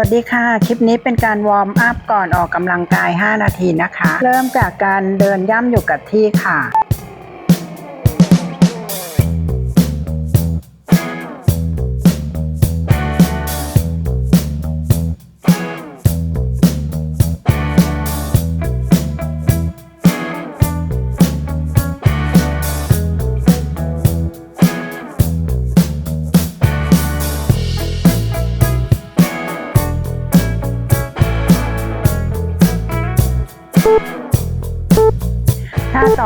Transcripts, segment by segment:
วัสดีค่ะ คลิปนี้เป็นการวอร์มอัพก่อนออกกำลังกาย 5 นาทีนะคะ เริ่มจากการเดินย่ำอยู่กับที่ค่ะ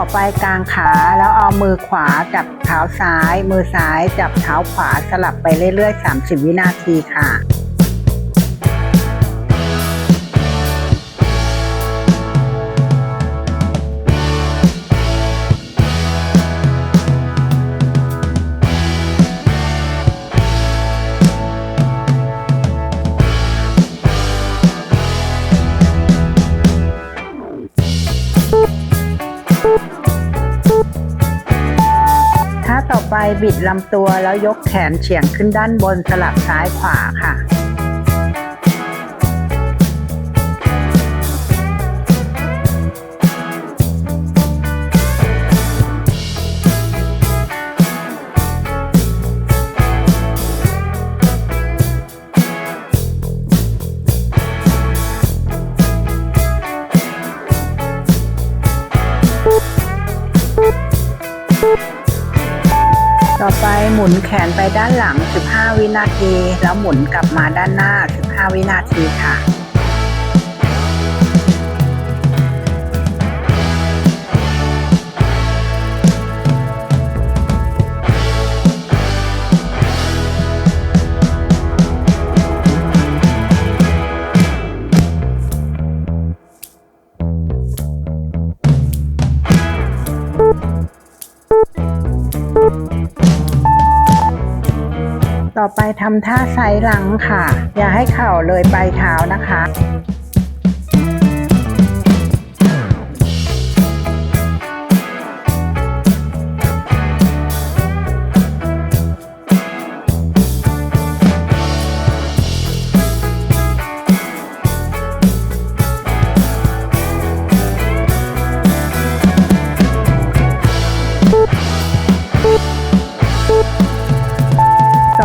ต่อไปกลางขาแล้วเอามือขวาจับเท้าซ้าย มือซ้ายจับเท้าขวาสลับไปเรื่อยๆ 30 วินาทีค่ะ ไปบิดลำตัวแล้วยกแขนเฉียงขึ้นด้านบนสลับซ้ายขวาค่ะ ต่อไปหมุนแขนไปด้านหลัง 15 วินาที แล้วหมุนกลับมาด้านหน้า 15 วินาทีค่ะ ต่อไปทำท่าไซหลังค่ะ อย่าให้เข่าเลยปลายเท้านะคะ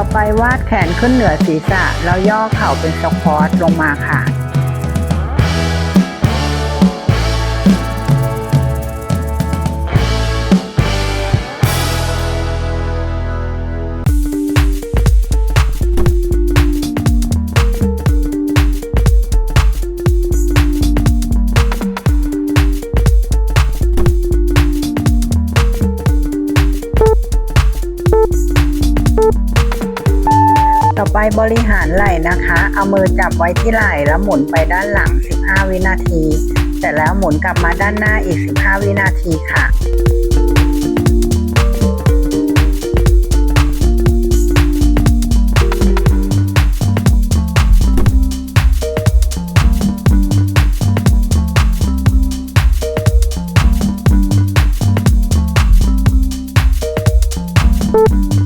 ต่อไปวาดแขนขึ้นเหนือศีรษะ แล้วย่อเข่าเป็นสควอตลงมาค่ะ อไปบริหารไหล่นะคะ เอามือจับไว้ที่ไหล่แล้วหมุนไปด้านหลัง 15 วินาที เสร็จแล้วหมุนกลับมาด้านหน้าอีก 15 วินาทีค่ะต่อ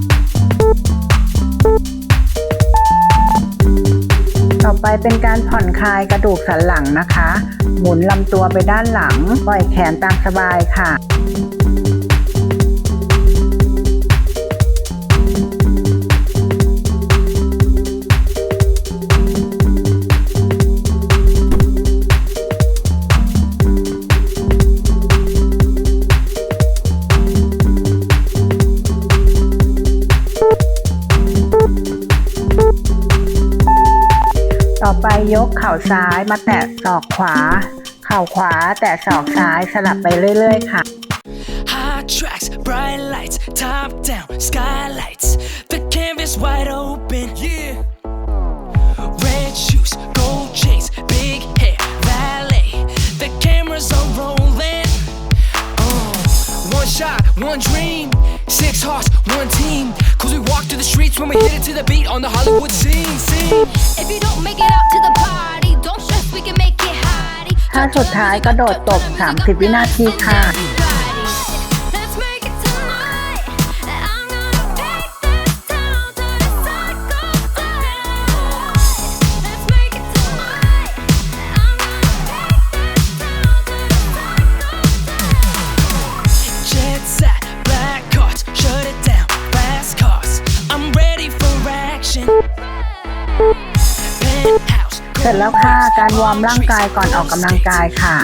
ไปเป็นการผ่อนคลายกระดูกสันหลังนะคะ หมุนลำตัวไปด้านหลัง ปล่อยแขนตามสบายค่ะ ยกเข่าซ้ายมาแตะศอกขวา เข่าขวาแตะศอกซ้ายสลับไปเรื่อย ๆ ค่ะ Hot tracks, bright lights, top down, skylights. The canvas wide open. Yeah. Red shoes, gold chains, big hair, valet. The cameras are rolling. Uh, one shot, one dream. Six hearts, one team. Cause we walk through the streets when we hit it to the beat on the Hollywood scene. scene. ถ้าสุดท้ายก็โดดตบ 30 วินาทีค่ะ ร็จแล้วค่ะ การวอร์มร่างกายก่อนออกกำลังกายค่ะ